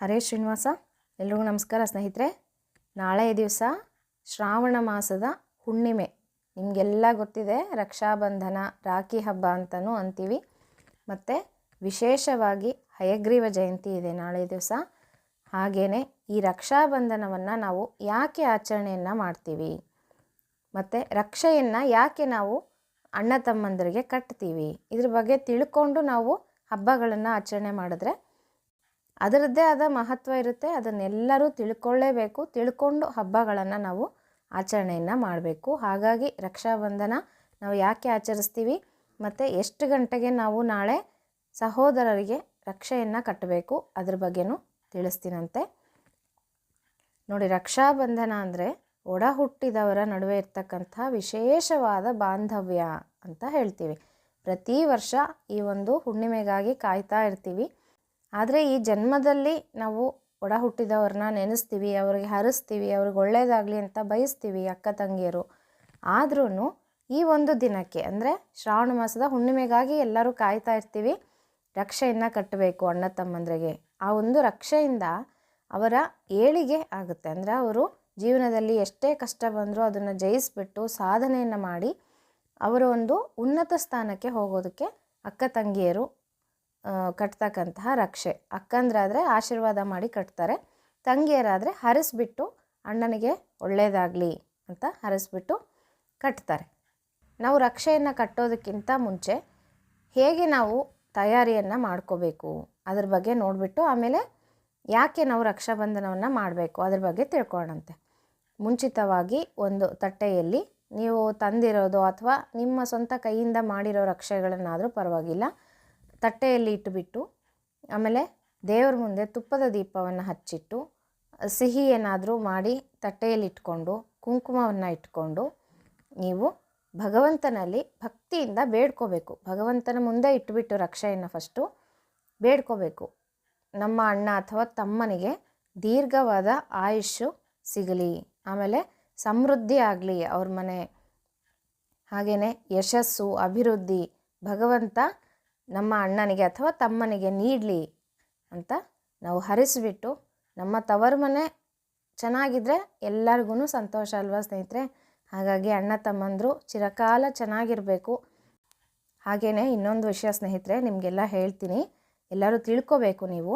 ಹರೇ ಶ್ರೀನಿವಾಸ, ಎಲ್ರಿಗೂ ನಮಸ್ಕಾರ ಸ್ನೇಹಿತರೆ. ನಾಳೆ ದಿವಸ ಶ್ರಾವಣ ಮಾಸದ ಹುಣ್ಣಿಮೆ. ನಿಮಗೆಲ್ಲ ಗೊತ್ತಿದೆ, ರಕ್ಷಾಬಂಧನ, ರಾಖಿ ಹಬ್ಬ ಅಂತಲೂ ಅಂತೀವಿ. ಮತ್ತು ವಿಶೇಷವಾಗಿ ಹಯಗ್ರೀವ ಜಯಂತಿ ಇದೆ ನಾಳೆ ದಿವಸ. ಹಾಗೆಯೇ ಈ ರಕ್ಷಾಬಂಧನವನ್ನು ನಾವು ಯಾಕೆ ಆಚರಣೆಯನ್ನು ಮಾಡ್ತೀವಿ? ಮತ್ತು ರಕ್ಷೆಯನ್ನು ಯಾಕೆ ನಾವು ಅಣ್ಣ ತಮ್ಮಂದರಿಗೆ ಕಟ್ತೀವಿ? ಇದ್ರ ಬಗ್ಗೆ ತಿಳ್ಕೊಂಡು ನಾವು ಹಬ್ಬಗಳನ್ನು ಆಚರಣೆ ಮಾಡಿದ್ರೆ ಅದರದ್ದೇ ಆದ ಮಹತ್ವ ಇರುತ್ತೆ. ಅದನ್ನೆಲ್ಲರೂ ತಿಳ್ಕೊಳ್ಳೇಬೇಕು. ತಿಳ್ಕೊಂಡು ಹಬ್ಬಗಳನ್ನು ನಾವು ಆಚರಣೆಯನ್ನು ಮಾಡಬೇಕು. ಹಾಗಾಗಿ ರಕ್ಷಾಬಂಧನ ನಾವು ಯಾಕೆ ಆಚರಿಸ್ತೀವಿ? ಮತ್ತು ಎಷ್ಟು ಗಂಟೆಗೆ ನಾವು ನಾಳೆ ಸಹೋದರರಿಗೆ ರಕ್ಷೆಯನ್ನು ಕಟ್ಟಬೇಕು? ಅದ್ರ ಬಗ್ಗೆನೂ ತಿಳಿಸ್ತೀನಂತೆ. ನೋಡಿ, ರಕ್ಷಾಬಂಧನ ಅಂದರೆ ಒಡ ಹುಟ್ಟಿದವರ ನಡುವೆ ಇರ್ತಕ್ಕಂಥ ವಿಶೇಷವಾದ ಬಾಂಧವ್ಯ ಅಂತ ಹೇಳ್ತೀವಿ. ಪ್ರತಿ ವರ್ಷ ಈ ಒಂದು ಹುಣ್ಣಿಮೆಗಾಗಿ ಕಾಯ್ತಾ ಇರ್ತೀವಿ. ಆದರೆ ಈ ಜನ್ಮದಲ್ಲಿ ನಾವು ಒಡ ಹುಟ್ಟಿದವ್ರನ್ನ ನೆನೆಸ್ತೀವಿ, ಅವ್ರಿಗೆ ಹರಿಸ್ತೀವಿ, ಅವ್ರಿಗೆ ಒಳ್ಳೆಯದಾಗಲಿ ಅಂತ ಬಯಸ್ತೀವಿ ಅಕ್ಕ ತಂಗಿಯರು. ಆದ್ರೂ ಈ ಒಂದು ದಿನಕ್ಕೆ ಅಂದರೆ ಶ್ರಾವಣ ಮಾಸದ ಹುಣ್ಣಿಮೆಗಾಗಿ ಎಲ್ಲರೂ ಕಾಯ್ತಾ ಇರ್ತೀವಿ, ರಕ್ಷೆಯನ್ನು ಕಟ್ಟಬೇಕು ಅಣ್ಣ ತಮ್ಮಂದ್ರಿಗೆ. ಆ ಒಂದು ರಕ್ಷೆಯಿಂದ ಅವರ ಏಳಿಗೆ ಆಗುತ್ತೆ. ಅಂದರೆ ಅವರು ಜೀವನದಲ್ಲಿ ಎಷ್ಟೇ ಕಷ್ಟ ಬಂದರೂ ಅದನ್ನು ಜಯಿಸ್ಬಿಟ್ಟು ಸಾಧನೆಯನ್ನು ಮಾಡಿ ಅವರ ಒಂದು ಉನ್ನತ ಸ್ಥಾನಕ್ಕೆ ಹೋಗೋದಕ್ಕೆ ಅಕ್ಕ ತಂಗಿಯರು ಕಟ್ತಕ್ಕಂತಹ ರಕ್ಷೆ. ಅಕ್ಕಂದ್ರಾದರೆ ಆಶೀರ್ವಾದ ಮಾಡಿ ಕಟ್ತಾರೆ. ತಂಗಿಯರಾದರೆ ಹರಿಸ್ಬಿಟ್ಟು ಅಣ್ಣನಿಗೆ ಒಳ್ಳೆಯದಾಗಲಿ ಅಂತ ಹರಿಸ್ಬಿಟ್ಟು ಕಟ್ತಾರೆ. ನಾವು ರಕ್ಷೆಯನ್ನು ಕಟ್ಟೋದಕ್ಕಿಂತ ಮುಂಚೆ ಹೇಗೆ ನಾವು ತಯಾರಿಯನ್ನು ಮಾಡ್ಕೋಬೇಕು? ಅದ್ರ ಬಗ್ಗೆ ನೋಡಿಬಿಟ್ಟು ಆಮೇಲೆ ಯಾಕೆ ನಾವು ರಕ್ಷಾಬಂಧನವನ್ನು ಮಾಡಬೇಕು? ಅದ್ರ ಬಗ್ಗೆ ತಿಳ್ಕೊಳ್ಳೋಣಂತೆ. ಮುಂಚಿತವಾಗಿ ಒಂದು ತಟ್ಟೆಯಲ್ಲಿ ನೀವು ತಂದಿರೋದು ಅಥವಾ ನಿಮ್ಮ ಸ್ವಂತ ಕೈಯಿಂದ ಮಾಡಿರೋ ರಕ್ಷೆಗಳನ್ನಾದರೂ ಪರವಾಗಿಲ್ಲ. ತಟ್ಟೆಯಲ್ಲಿ ಇಟ್ಟುಬಿಟ್ಟು, ಆಮೇಲೆ ದೇವರ ಮುಂದೆ ತುಪ್ಪದ ದೀಪವನ್ನು ಹಚ್ಚಿಟ್ಟು ಸಿಹಿ ಏನಾದರೂ ಮಾಡಿ ತಟ್ಟೆಯಲ್ಲಿ ಇಟ್ಕೊಂಡು, ಕುಂಕುಮವನ್ನು ಇಟ್ಕೊಂಡು, ನೀವು ಭಗವಂತನಲ್ಲಿ ಭಕ್ತಿಯಿಂದ ಬೇಡ್ಕೋಬೇಕು. ಭಗವಂತನ ಮುಂದೆ ಇಟ್ಟುಬಿಟ್ಟು ರಕ್ಷೆಯನ್ನು ಫಸ್ಟು ಬೇಡ್ಕೋಬೇಕು. ನಮ್ಮ ಅಣ್ಣ ಅಥವಾ ತಮ್ಮನಿಗೆ ದೀರ್ಘವಾದ ಆಯುಷ್ಯು ಸಿಗಲಿ, ಆಮೇಲೆ ಸಮೃದ್ಧಿ ಆಗಲಿ, ಅವ್ರ ಮನೆ ಹಾಗೆಯೇ ಯಶಸ್ಸು, ಅಭಿವೃದ್ಧಿ, ಭಗವಂತ ನಮ್ಮ ಅಣ್ಣನಿಗೆ ಅಥವಾ ತಮ್ಮನಿಗೆ ನೀಡಲಿ ಅಂತ ನಾವು ಹರಿಸ್ಬಿಟ್ಟು ನಮ್ಮ ತವರು ಮನೆ ಚೆನ್ನಾಗಿದ್ದರೆ ಎಲ್ಲರಿಗೂ ಸಂತೋಷ ಅಲ್ವಾ ಸ್ನೇಹಿತರೆ? ಹಾಗಾಗಿ ಅಣ್ಣ ತಮ್ಮಂದರು ಚಿರಕಾಲ ಚೆನ್ನಾಗಿರಬೇಕು. ಹಾಗೆಯೇ ಇನ್ನೊಂದು ವಿಷಯ ಸ್ನೇಹಿತರೆ, ನಿಮಗೆಲ್ಲ ಹೇಳ್ತೀನಿ. ಎಲ್ಲರೂ ತಿಳ್ಕೊಬೇಕು ನೀವು.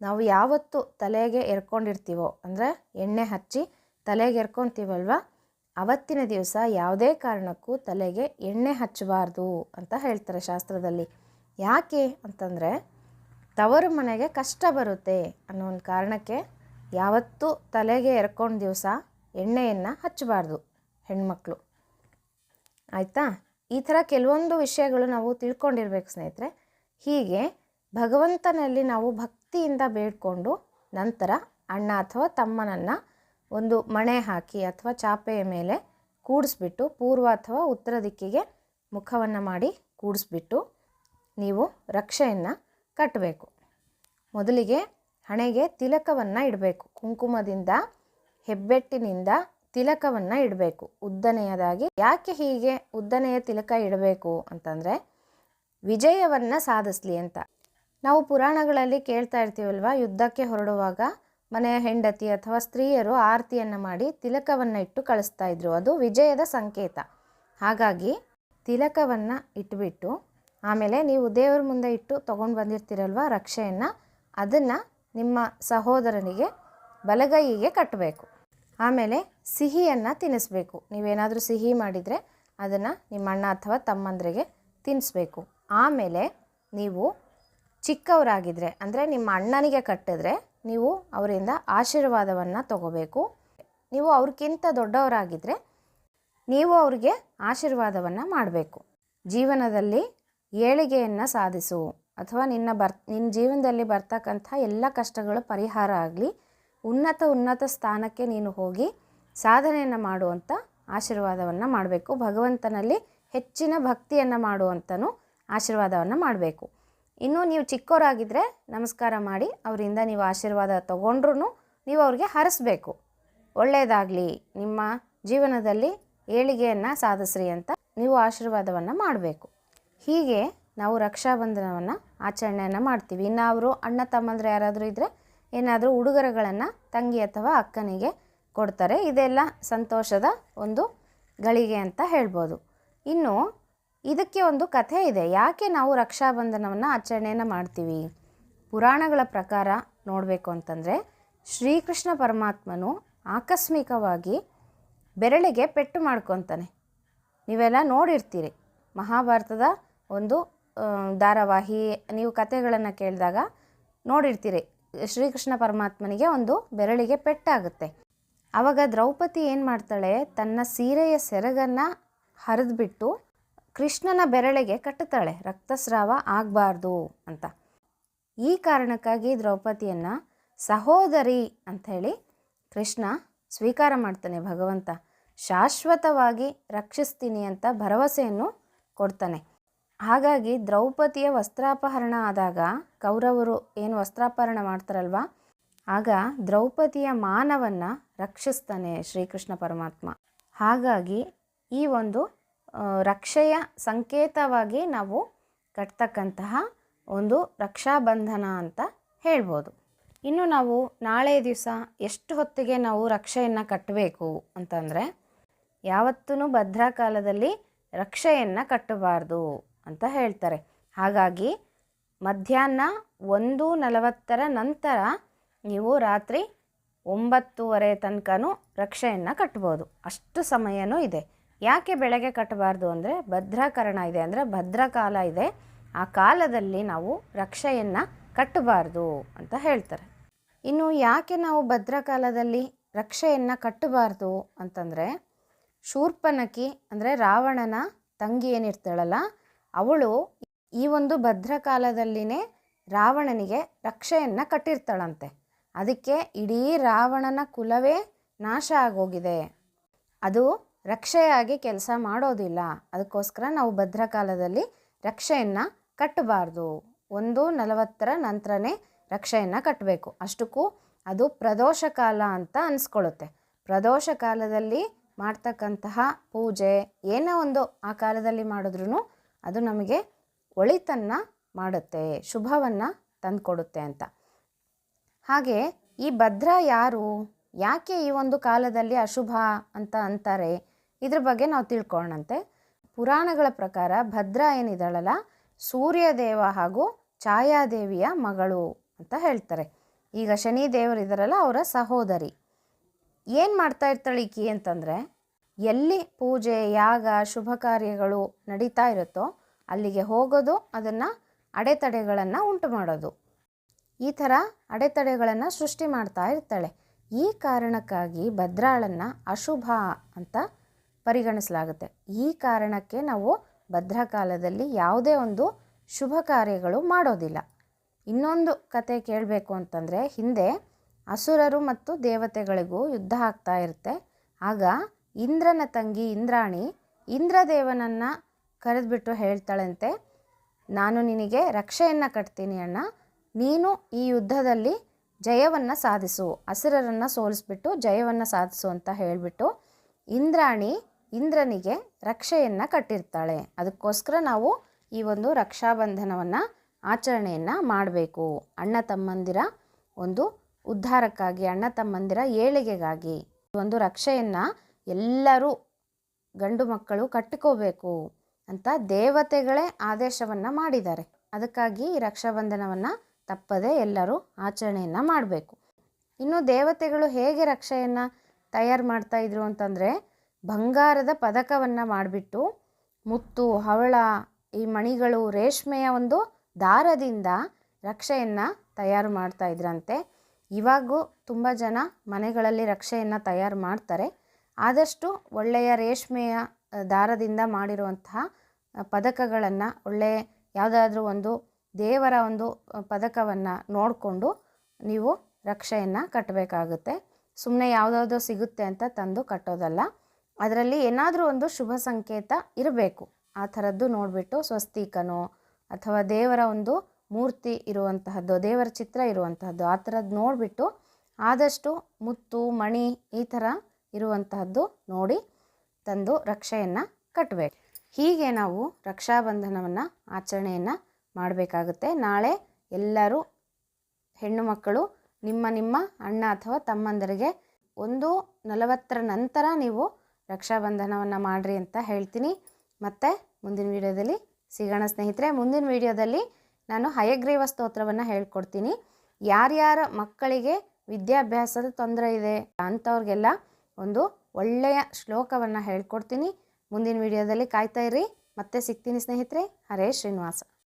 ನಾವು ಯಾವತ್ತು ತಲೆಗೆ ಎರ್ಕೊಂಡಿರ್ತೀವೋ, ಅಂದರೆ ಎಣ್ಣೆ ಹಚ್ಚಿ ತಲೆಗೆ ಎರ್ಕೊತೀವಲ್ವ? ಅವತ್ತಿನ ದಿವಸ ಯಾವುದೇ ಕಾರಣಕ್ಕೂ ತಲೆಗೆ ಎಣ್ಣೆ ಹಚ್ಚಬಾರ್ದು ಅಂತ ಹೇಳ್ತಾರೆ ಶಾಸ್ತ್ರದಲ್ಲಿ. ಯಾಕೆ ಅಂತಂದರೆ ತವರು ಮನೆಗೆ ಕಷ್ಟ ಬರುತ್ತೆ ಅನ್ನೋ ಒಂದು ಕಾರಣಕ್ಕೆ ಯಾವತ್ತೂ ತಲೆಗೆ ಎರ್ಕೊಂಡು ದಿವಸ ಎಣ್ಣೆಯನ್ನು ಹಚ್ಚಬಾರ್ದು ಹೆಣ್ಮಕ್ಳು. ಆಯಿತಾ? ಈ ಥರ ಕೆಲವೊಂದು ವಿಷಯಗಳು ನಾವು ತಿಳ್ಕೊಂಡಿರ್ಬೇಕು ಸ್ನೇಹಿತರೆ. ಹೀಗೆ ಭಗವಂತನಲ್ಲಿ ನಾವು ಭಕ್ತಿಯಿಂದ ಬೇಡ್ಕೊಂಡು ನಂತರ ಅಣ್ಣ ಅಥವಾ ತಮ್ಮನನ್ನು ಒಂದು ಮಣೆ ಹಾಕಿ ಅಥವಾ ಚಾಪೆಯ ಮೇಲೆ ಕೂಡಿಸ್ಬಿಟ್ಟು ಪೂರ್ವ ಅಥವಾ ಉತ್ತರ ದಿಕ್ಕಿಗೆ ಮುಖವನ್ನು ಮಾಡಿ ಕೂಡಿಸ್ಬಿಟ್ಟು ನೀವು ರಕ್ಷೆಯನ್ನು ಕಟ್ಟಬೇಕು ಮೊದಲಿಗೆ ಹಣೆಗೆ ತಿಲಕವನ್ನು ಇಡಬೇಕು. ಕುಂಕುಮದಿಂದ, ಹೆಬ್ಬೆಟ್ಟಿನಿಂದ ತಿಲಕವನ್ನು ಇಡಬೇಕು. ಉದ್ದನೆಯದಾಗಿ ಯಾಕೆ ಹೀಗೆ ಉದ್ದನೆಯ ತಿಲಕ ಇಡಬೇಕು ಅಂತಂದರೆ, ವಿಜಯವನ್ನು ಸಾಧಿಸಲಿ ಅಂತ. ನಾವು ಪುರಾಣಗಳಲ್ಲಿ ಕೇಳ್ತಾ ಇರ್ತೀವಲ್ವ, ಯುದ್ಧಕ್ಕೆ ಹೊರಡುವಾಗ ಮನೆಯ ಹೆಂಡತಿ ಅಥವಾ ಸ್ತ್ರೀಯರು ಆರತಿಯನ್ನು ಮಾಡಿ ತಿಲಕವನ್ನು ಇಟ್ಟು ಕಳಿಸ್ತಾ ಇದ್ರು. ಅದು ವಿಜಯದ ಸಂಕೇತ. ಹಾಗಾಗಿ ತಿಲಕವನ್ನು ಇಟ್ಬಿಟ್ಟು ಆಮೇಲೆ ನೀವು ದೇವರ ಮುಂದೆ ಇಟ್ಟು ತೊಗೊಂಡು ಬಂದಿರ್ತೀರಲ್ವ ರಕ್ಷೆಯನ್ನು, ಅದನ್ನು ನಿಮ್ಮ ಸಹೋದರನಿಗೆ, ಬಲಗೈಗೆ ಕಟ್ಟಬೇಕು ಆಮೇಲೆ ಸಿಹಿಯನ್ನು ತಿನ್ನಿಸ್ಬೇಕು ನೀವೇನಾದರೂ ಸಿಹಿ ಮಾಡಿದರೆ ಅದನ್ನು ನಿಮ್ಮ ಅಣ್ಣ ಅಥವಾ ತಮ್ಮಂದರಿಗೆ ತಿನ್ನಿಸ್ಬೇಕು ಆಮೇಲೆ ನೀವು ಚಿಕ್ಕವರಾಗಿದ್ದರೆ ಅಂದರೆ ನಿಮ್ಮ ಅಣ್ಣನಿಗೆ ಕಟ್ಟಿದ್ರೆ ನೀವು ಅವರಿಂದ ಆಶೀರ್ವಾದವನ್ನು ತಗೋಬೇಕು. ನೀವು ಅವ್ರಿಗಿಂತ ದೊಡ್ಡವರಾಗಿದ್ದರೆ ನೀವು ಅವ್ರಿಗೆ ಆಶೀರ್ವಾದವನ್ನು ಮಾಡಬೇಕು. ಜೀವನದಲ್ಲಿ ಏಳಿಗೆಯನ್ನು ಸಾಧಿಸು ಅಥವಾ ನಿನ್ನ ಬರ್ ನಿನ್ನ ಜೀವನದಲ್ಲಿ ಬರ್ತಕ್ಕಂಥ ಎಲ್ಲ ಕಷ್ಟಗಳು ಪರಿಹಾರ ಆಗಲಿ. ಉನ್ನತ ಉನ್ನತ ಸ್ಥಾನಕ್ಕೆ ನೀನು ಹೋಗಿ ಸಾಧನೆಯನ್ನು ಮಾಡುವಂಥ ಆಶೀರ್ವಾದವನ್ನು ಮಾಡಬೇಕು. ಭಗವಂತನಲ್ಲಿ ಹೆಚ್ಚಿನ ಭಕ್ತಿಯನ್ನು ಮಾಡುವಂಥನೂ ಆಶೀರ್ವಾದವನ್ನು ಮಾಡಬೇಕು. ಇನ್ನು ನೀವು ಚಿಕ್ಕವರಾಗಿದ್ದರೆ ನಮಸ್ಕಾರ ಮಾಡಿ, ಅವರಿಂದ ನೀವು ಆಶೀರ್ವಾದ ತಗೊಂಡ್ರೂ ನೀವು ಅವ್ರಿಗೆ ಹರಿಸ್ಬೇಕು. ಒಳ್ಳೆಯದಾಗಲಿ ನಿಮ್ಮ ಜೀವನದಲ್ಲಿ ಏಳಿಗೆಯನ್ನು ಸಾಧಿಸ್ರಿ ಅಂತ ನೀವು ಆಶೀರ್ವಾದವನ್ನು ಮಾಡಬೇಕು. ಹೀಗೆ ನಾವು ರಕ್ಷಾಬಂಧನವನ್ನು ಆಚರಣೆಯನ್ನು ಮಾಡ್ತೀವಿ. ಇನ್ನು ಅವರು ಅಣ್ಣ ತಮ್ಮಂದ್ರೆ ಯಾರಾದರೂ ಇದ್ದರೆ ಏನಾದರೂ ಉಡುಗೊರೆಗಳನ್ನು ತಂಗಿ ಅಥವಾ ಅಕ್ಕನಿಗೆ ಕೊಡ್ತಾರೆ. ಇದೆಲ್ಲ ಸಂತೋಷದ ಒಂದು ಗಳಿಗೆ ಅಂತ ಹೇಳ್ಬೋದು. ಇನ್ನು ಇದಕ್ಕೆ ಒಂದು ಕಥೆ ಇದೆ. ಯಾಕೆ ನಾವು ರಕ್ಷಾಬಂಧನವನ್ನು ಆಚರಣೆಯನ್ನು ಮಾಡ್ತೀವಿ? ಪುರಾಣಗಳ ಪ್ರಕಾರ ನೋಡಬೇಕು ಅಂತಂದರೆ ಶ್ರೀಕೃಷ್ಣ ಪರಮಾತ್ಮನು ಆಕಸ್ಮಿಕವಾಗಿ ಬೆರಳಿಗೆ ಪೆಟ್ಟು ಮಾಡ್ಕೊತಾನೆ. ನೀವೆಲ್ಲ ನೋಡಿರ್ತೀರಿ. ಮಹಾಭಾರತದ ಒಂದು ಧಾರಾವಾಹಿ, ನೀವು ಕಥೆಗಳನ್ನು ಕೇಳಿದಾಗ ನೋಡಿರ್ತೀರಿ. ಶ್ರೀಕೃಷ್ಣ ಪರಮಾತ್ಮನಿಗೆ ಒಂದು ಬೆರಳಿಗೆ ಪೆಟ್ಟಾಗುತ್ತೆ. ಆವಾಗ ದ್ರೌಪದಿ ಏನು ಮಾಡ್ತಾಳೆ? ತನ್ನ ಸೀರೆಯ ಸೆರಗನ್ನು ಹರಿದ್ಬಿಟ್ಟು ಕೃಷ್ಣನ ಬೆರಳಿಗೆ ಕಟ್ಟುತ್ತಾಳೆ. ರಕ್ತಸ್ರಾವ ಆಗಬಾರ್ದು ಅಂತ. ಈ ಕಾರಣಕ್ಕಾಗಿ ದ್ರೌಪದಿಯನ್ನು ಸಹೋದರಿ ಅಂಥೇಳಿ ಕೃಷ್ಣ ಸ್ವೀಕಾರ ಮಾಡ್ತಾನೆ ಭಗವಂತ. ಶಾಶ್ವತವಾಗಿ ರಕ್ಷಿಸ್ತೀನಿ ಅಂತ ಭರವಸೆಯನ್ನು ಕೊಡ್ತಾನೆ. ಹಾಗಾಗಿ ದ್ರೌಪದಿಯ ವಸ್ತ್ರಾಪಹರಣ ಆದಾಗ ಕೌರವರು ಏನು ವಸ್ತ್ರಾಪಹರಣ ಮಾಡ್ತಾರಲ್ವಾ? ಆಗ ದ್ರೌಪದಿಯ ಮಾನವನ್ನು ರಕ್ಷಿಸ್ತಾನೆ ಶ್ರೀಕೃಷ್ಣ ಪರಮಾತ್ಮ. ಹಾಗಾಗಿ ಈ ಒಂದು ರಕ್ಷೆಯ ಸಂಕೇತವಾಗಿ ನಾವು ಕಟ್ತಕ್ಕಂತಹ ಒಂದು ರಕ್ಷಾಬಂಧನ ಅಂತ ಹೇಳ್ಬೋದು. ಇನ್ನು ನಾವು ನಾಳೆ ದಿವಸ ಎಷ್ಟು ಹೊತ್ತಿಗೆ ನಾವು ರಕ್ಷೆಯನ್ನು ಕಟ್ಟಬೇಕು ಅಂತಂದರೆ ಯಾವತ್ತೂ ಭದ್ರಾ ಕಾಲದಲ್ಲಿ ರಕ್ಷೆಯನ್ನು ಕಟ್ಟಬಾರ್ದು. ಅಂತ ಹೇಳ್ತಾರೆ. ಹಾಗಾಗಿ ಮಧ್ಯಾಹ್ನ ಒಂದು ನಲವತ್ತರ ನಂತರ ನೀವು ರಾತ್ರಿ ಒಂಬತ್ತೂವರೆ ತನಕನೂ ರಕ್ಷೆಯನ್ನು ಕಟ್ಬೋದು. ಅಷ್ಟು ಸಮಯನೂ ಇದೆ. ಯಾಕೆ ಬೆಳಗ್ಗೆ ಕಟ್ಟಬಾರ್ದು ಅಂದರೆ ಭದ್ರಾಕರಣ ಇದೆ ಅಂದರೆ ಭದ್ರಕಾಲ ಇದೆ. ಆ ಕಾಲದಲ್ಲಿ ನಾವು ರಕ್ಷೆಯನ್ನು ಕಟ್ಟಬಾರ್ದು ಅಂತ ಹೇಳ್ತಾರೆ. ಇನ್ನು ಯಾಕೆ ನಾವು ಭದ್ರಕಾಲದಲ್ಲಿ ರಕ್ಷೆಯನ್ನು ಕಟ್ಟಬಾರ್ದು ಅಂತಂದರೆ ಶೂರ್ಪನಕಿ ಅಂದರೆ ರಾವಣನ ತಂಗಿ ಏನಿರ್ತಾಳಲ್ಲ ಅವಳು ಈ ಒಂದು ಭದ್ರಕಾಲದಲ್ಲಿನೇ ರಾವಣನಿಗೆ ರಕ್ಷೆಯನ್ನು ಕಟ್ಟಿರ್ತಾಳಂತೆ. ಅದಕ್ಕೆ ಇಡೀ ರಾವಣನ ಕುಲವೇ ನಾಶ ಆಗೋಗಿದೆ. ಅದು ರಕ್ಷೆಯಾಗಿ ಕೆಲಸ ಮಾಡೋದಿಲ್ಲ. ಅದಕ್ಕೋಸ್ಕರ ನಾವು ಭದ್ರಕಾಲದಲ್ಲಿ ರಕ್ಷೆಯನ್ನು ಕಟ್ಟಬಾರ್ದು. ಒಂದು ನಲವತ್ತರ ನಂತರನೇ ರಕ್ಷೆಯನ್ನು ಕಟ್ಟಬೇಕು. ಅಷ್ಟಕ್ಕೂ ಅದು ಪ್ರದೋಷ ಕಾಲ ಅಂತ ಅನಿಸ್ಕೊಳ್ಳುತ್ತೆ ಪ್ರದೋಷ ಕಾಲದಲ್ಲಿ ಮಾಡ್ತಕ್ಕಂತಹ ಪೂಜೆ, ಏನೋ ಒಂದು ಆ ಕಾಲದಲ್ಲಿ ಮಾಡಿದ್ರೂ ಅದು ನಮಗೆ ಒಳಿತನ್ನು ಮಾಡುತ್ತೆ, ಶುಭವನ್ನು ತಂದುಕೊಡುತ್ತೆ ಅಂತ. ಹಾಗೆ ಈ ಭದ್ರ ಯಾರು? ಯಾಕೆ ಈ ಒಂದು ಕಾಲದಲ್ಲಿ ಅಶುಭ ಅಂತ ಅಂತಾರೆ? ಇದ್ರ ಬಗ್ಗೆ ನಾವು ತಿಳ್ಕೊಳ್ಳೋಣಂತೆ ಪುರಾಣಗಳ ಪ್ರಕಾರ ಭದ್ರ ಏನಿದ್ದಾಳಲ್ಲ ಸೂರ್ಯದೇವ ಹಾಗೂ ಛಾಯಾದೇವಿಯ ಮಗಳು ಅಂತ ಹೇಳ್ತಾರೆ. ಈಗ ಶನಿ ದೇವರಿದ್ದಾರಲ್ಲ ಅವರ ಸಹೋದರಿ. ಏನು ಮಾಡ್ತಾ ಇರ್ತಾಳೆ ಈಕಿ ಅಂತಂದರೆ ಎಲ್ಲಿ ಪೂಜೆ, ಯಾಗ, ಶುಭ ಕಾರ್ಯಗಳು ನಡೀತಾ ಇರುತ್ತೋ ಅಲ್ಲಿಗೆ ಹೋಗೋದು ಅದನ್ನು ಅಡೆತಡೆಗಳನ್ನು ಉಂಟು ಮಾಡೋದು. ಈ ಥರ ಅಡೆತಡೆಗಳನ್ನು ಸೃಷ್ಟಿ ಮಾಡ್ತಾ ಇರ್ತಾಳೆ. ಈ ಕಾರಣಕ್ಕಾಗಿ ಭದ್ರಾಳನ್ನು ಅಶುಭ ಅಂತ ಪರಿಗಣಿಸಲಾಗುತ್ತೆ. ಈ ಕಾರಣಕ್ಕೆ ನಾವು ಭದ್ರಕಾಲದಲ್ಲಿ ಯಾವುದೇ ಒಂದು ಶುಭ ಕಾರ್ಯಗಳು ಮಾಡೋದಿಲ್ಲ. ಇನ್ನೊಂದು ಕತೆ ಕೇಳಬೇಕು ಅಂತಂದರೆ, ಹಿಂದೆ ಅಸುರರು ಮತ್ತು ದೇವತೆಗಳಿಗೂ ಯುದ್ಧ ಆಗ್ತಾ ಇರುತ್ತೆ. ಆಗ ಇಂದ್ರನ ತಂಗಿ ಇಂದ್ರಾಣಿ ಇಂದ್ರದೇವನನ್ನು ಕರೆದುಬಿಟ್ಟು ಹೇಳ್ತಾಳಂತೆ, ನಾನು ನಿನಗೆ ರಕ್ಷೆಯನ್ನು ಕಟ್ತೀನಿ ಅಣ್ಣ. ನೀನು ಈ ಯುದ್ಧದಲ್ಲಿ ಜಯವನ್ನು ಸಾಧಿಸು ಹಸಿರರನ್ನು ಸೋಲಿಸ್ಬಿಟ್ಟು ಜಯವನ್ನು ಸಾಧಿಸು ಅಂತ ಹೇಳಿಬಿಟ್ಟು ಇಂದ್ರಾಣಿ ಇಂದ್ರನಿಗೆ ರಕ್ಷೆಯನ್ನು ಕಟ್ಟಿರ್ತಾಳೆ. ಅದಕ್ಕೋಸ್ಕರ ನಾವು ಈ ಒಂದು ರಕ್ಷಾಬಂಧನವನ್ನು ಆಚರಣೆಯನ್ನು ಮಾಡಬೇಕು. ಅಣ್ಣ ತಮ್ಮಂದಿರ ಒಂದು ಉದ್ಧಾರಕ್ಕಾಗಿ, ಅಣ್ಣ ತಮ್ಮಂದಿರ ಏಳಿಗೆಗಾಗಿ ಒಂದು ರಕ್ಷೆಯನ್ನು ಎಲ್ಲರೂ ಗಂಡು ಮಕ್ಕಳು ಕಟ್ಟಿಕೋಬೇಕು ಅಂತ ದೇವತೆಗಳೇ ಆದೇಶವನ್ನು ಮಾಡಿದ್ದಾರೆ. ಅದಕ್ಕಾಗಿ ಈ ರಕ್ಷಾಬಂಧನವನ್ನು ತಪ್ಪದೆ ಎಲ್ಲರೂ ಆಚರಣೆಯನ್ನು ಮಾಡಬೇಕು. ಇನ್ನು ದೇವತೆಗಳು ಹೇಗೆ ರಕ್ಷೆಯನ್ನು ತಯಾರು ಮಾಡ್ತಾ ಇದ್ರು ಅಂತಂದರೆ, ಬಂಗಾರದ ಪದಕವನ್ನು ಮಾಡಿಬಿಟ್ಟು ಮುತ್ತು, ಹವಳ, ಈ ಮಣಿಗಳು ರೇಷ್ಮೆಯ ಒಂದು ದಾರದಿಂದ ರಕ್ಷೆಯನ್ನು ತಯಾರು ಮಾಡ್ತಾ ಇದ್ರಂತೆ. ಇವಾಗೂ ತುಂಬ ಜನ ಮನೆಗಳಲ್ಲಿ ರಕ್ಷೆಯನ್ನು ತಯಾರು ಮಾಡ್ತಾರೆ. ಆದಷ್ಟು ಒಳ್ಳೆಯ ರೇಷ್ಮೆಯ ದಾರದಿಂದ ಮಾಡಿರುವಂತಹ ಪದಕಗಳನ್ನು ಒಳ್ಳೆಯ ಯಾವುದಾದ್ರೂ ಒಂದು ದೇವರ ಒಂದು ಪದಕವನ್ನು ನೋಡಿಕೊಂಡು ನೀವು ರಕ್ಷೆಯನ್ನು ಕಟ್ಟಬೇಕಾಗುತ್ತೆ ಸುಮ್ಮನೆ ಯಾವುದಾದ್ರೂ ಸಿಗುತ್ತೆ ಅಂತ ತಂದು ಕಟ್ಟೋದಲ್ಲ. ಅದರಲ್ಲಿ ಏನಾದರೂ ಒಂದು ಶುಭ ಸಂಕೇತ ಇರಬೇಕು. ಆ ಥರದ್ದು ನೋಡಿಬಿಟ್ಟು ಸ್ವಸ್ತಿಕನೋ ಅಥವಾ ದೇವರ ಒಂದು ಮೂರ್ತಿ ಇರುವಂತಹದ್ದು, ದೇವರ ಚಿತ್ರ ಇರುವಂತಹದ್ದು, ಆ ಥರದ್ದು ನೋಡಿಬಿಟ್ಟು ಆದಷ್ಟು ಮುತ್ತು, ಮಣಿ ಈ ಥರ ಇರುವಂತಹದ್ದು ನೋಡಿ ತಂದು ರಕ್ಷೆಯನ್ನು ಕಟ್ಟಬೇಕು ಹೀಗೆ ನಾವು ರಕ್ಷಾಬಂಧನವನ್ನು ಆಚರಣೆಯನ್ನು ಮಾಡಬೇಕಾಗುತ್ತೆ. ನಾಳೆ ಎಲ್ಲರೂ ಹೆಣ್ಣು ಮಕ್ಕಳು, ನಿಮ್ಮ ನಿಮ್ಮ ಅಣ್ಣ ಅಥವಾ ತಮ್ಮಂದರಿಗೆ ಒಂದು ನಲವತ್ತರ ನಂತರ ನೀವು ರಕ್ಷಾಬಂಧನವನ್ನು ಮಾಡಿರಿ ಅಂತ ಹೇಳ್ತೀನಿ. ಮತ್ತು ಮುಂದಿನ ವಿಡಿಯೋದಲ್ಲಿ ಸಿಗೋಣ ಸ್ನೇಹಿತರೆ. ಮುಂದಿನ ವಿಡಿಯೋದಲ್ಲಿ ನಾನು ಹಯಗ್ರೀವ ಸ್ತೋತ್ರವನ್ನು ಹೇಳ್ಕೊಡ್ತೀನಿ. ಯಾರ್ಯಾರ ಮಕ್ಕಳಿಗೆ ವಿದ್ಯಾಭ್ಯಾಸದ ತೊಂದರೆ ಇದೆ, ಅಂಥವ್ರಿಗೆಲ್ಲ ಒಂದು ಒಳ್ಳೆಯ ಶ್ಲೋಕವನ್ನು ಹೇಳ್ಕೊಡ್ತೀನಿ. ಮುಂದಿನ ವಿಡಿಯೋದಲ್ಲಿ ಕಾಯ್ತಾ ಇರಿ. ಮತ್ತೆ ಸಿಗ್ತೀನಿ ಸ್ನೇಹಿತರೆ. ಹರೇ ಶ್ರೀನಿವಾಸ.